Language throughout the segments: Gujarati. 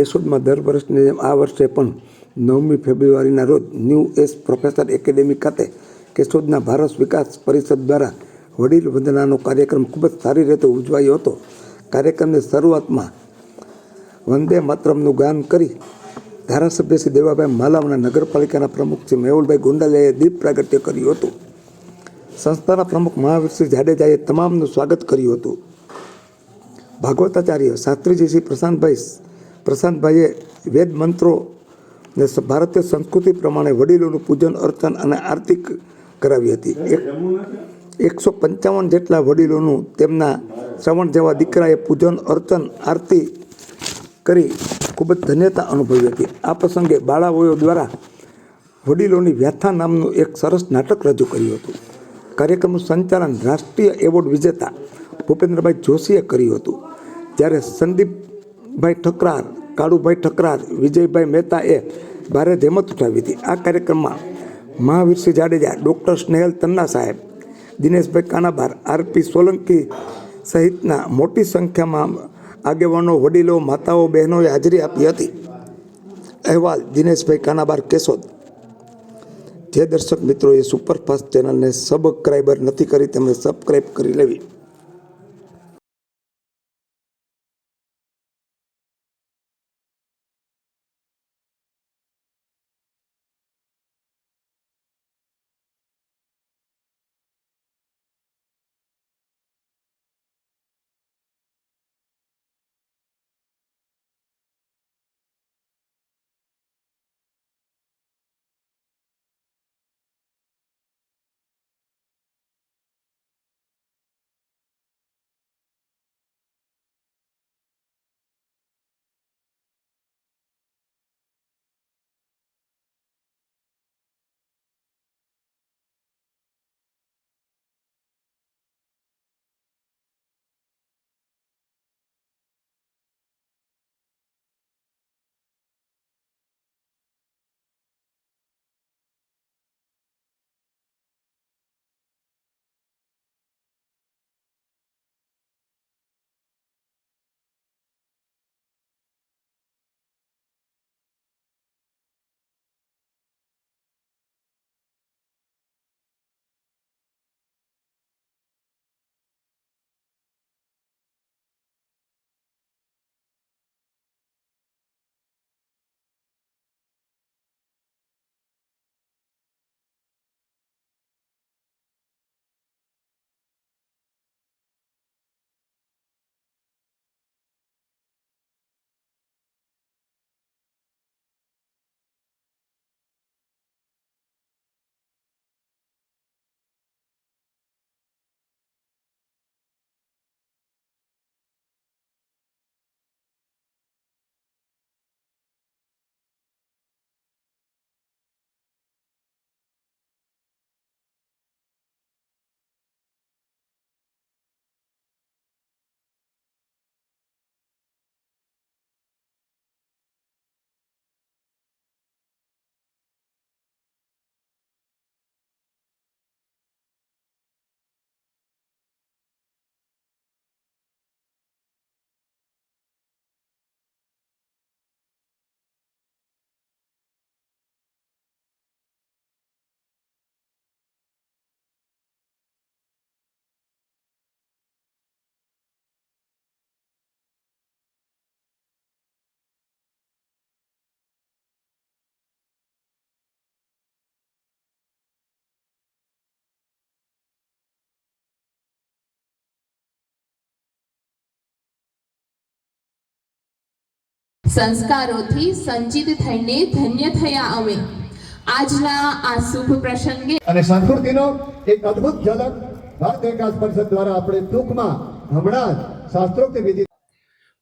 કેશોદમાં દર વર્ષની જેમ આ વર્ષે પણ નવમી ફેબ્રુઆરીના રોજ ન્યૂ એસ પ્રોફેસર એકેડેમી ખાતે કેશોદના ભારત વિકાસ પરિષદ દ્વારા વડીલ વંદનાનો કાર્યક્રમ ખૂબ જ સારી રીતે ઉજવાયો હતો. કાર્યક્રમની શરૂઆતમાં વંદે માતરમનું ગાન કરી ધારાસભ્ય શ્રી દેવાભાઈ માલાવના નગરપાલિકાના પ્રમુખ શ્રી મેહુલભાઈ ગુંડાલિયાએ દીપ પ્રાગટ્ય કર્યું હતું. સંસ્થાના પ્રમુખ મહાવીરસિંહ જાડેજાએ તમામનું સ્વાગત કર્યું હતું. ભાગવતાચાર્ય શાસ્ત્રીજી શ્રી પ્રશાંતભાઈ પ્રશાંતભાઈએ વેદ મંત્રો ને ભારતીય સંસ્કૃતિ પ્રમાણે વડીલોનું પૂજન અર્ચન અને આરતી કરાવી હતી. એક એકસો પંચાવન જેટલા વડીલોનું તેમના શ્રવણ જેવા દીકરાએ પૂજન અર્ચન આરતી કરી ખૂબ જ ધન્યતા અનુભવી હતી. આ પ્રસંગે બાળાઓયો દ્વારા વડીલોની વ્યાથા નામનું એક સરસ નાટક રજૂ કર્યું હતું. કાર્યક્રમનું સંચાલન રાષ્ટ્રીય એવોર્ડ વિજેતા ભૂપેન્દ્રભાઈ જોશીએ કર્યું હતું. જ્યારે સંદીપભાઈ ઠકરાર કાળુભાઈ ઠકરાર વિજયભાઈ મહેતાએ ભારે ધેમત ઉઠાવી હતી. આ કાર્યક્રમમાં મહાવીરસિંહ જાડેજા, ડૉક્ટર સ્નેહલ તન્ના સાહેબ, દિનેશભાઈ કાનાબાર આરપી સોલંકી સહિતના મોટી સંખ્યામાં આગેવાનો, વડીલો, માતાઓ, બહેનોએ હાજરી આપી હતી. અહેવાલ દિનેશભાઈ કાનાબાર કેશોદ. જે દર્શક મિત્રોએ સુપરફાસ્ટ ચેનલને સબસ્ક્રાઈબર નથી કરી તેમણે સબસ્ક્રાઈબ કરી લેવી. સંસ્કારોથી સંચિત થઈને ધન્ય થયા અમે. આજના આ શુભ પ્રસંગે અને સંસ્કૃતિનો એક અદ્ભુત ઝલક ભારત વિકાસ પરિષદ દ્વારા આપણે ટૂંકમાં હમણાં જ શાસ્ત્રોક્ત વિધિ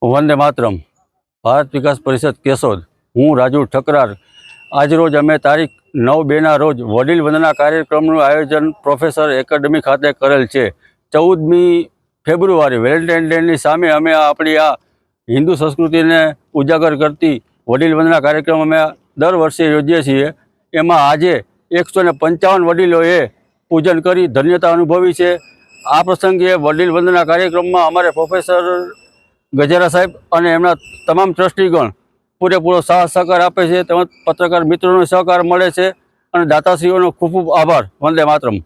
વંદે માતરમ. ભારત વિકાસ પરિષદ કેશોદ. હું રાજુ ઠકરાર. આજરોજ અમે તારીખ નવ બેના રોજ વડીલ વંદના કાર્યક્રમનું આયોજન પ્રોફેસર એકેડમી ખાતે કરેલ છે. ચૌદમી ફેબ્રુઆરી વેલેન્ટાઇન ડેની સામે અમે આપણી આ હિન્દુ સંસ્કૃતિને ઉજાગર કરતી વડીલ વંદના કાર્યક્રમ અમે દર વર્ષે યોજીએ છીએ. એમાં આજે એકસો ને પંચાવન વડીલોએ પૂજન કરી ધન્યતા અનુભવી છે. આ પ્રસંગે વડીલ વંદના કાર્યક્રમમાં અમારે પ્રોફેસર ગજેરા સાહેબ અને એમના તમામ ટ્રસ્ટીગણ પૂરેપૂરો સાથ સહકાર આપે છે. તેમજ પત્રકાર મિત્રોનો સહકાર મળે છે. અને દાતાશ્રીઓનો ખૂબ ખૂબ આભાર. વંદે માતરમ.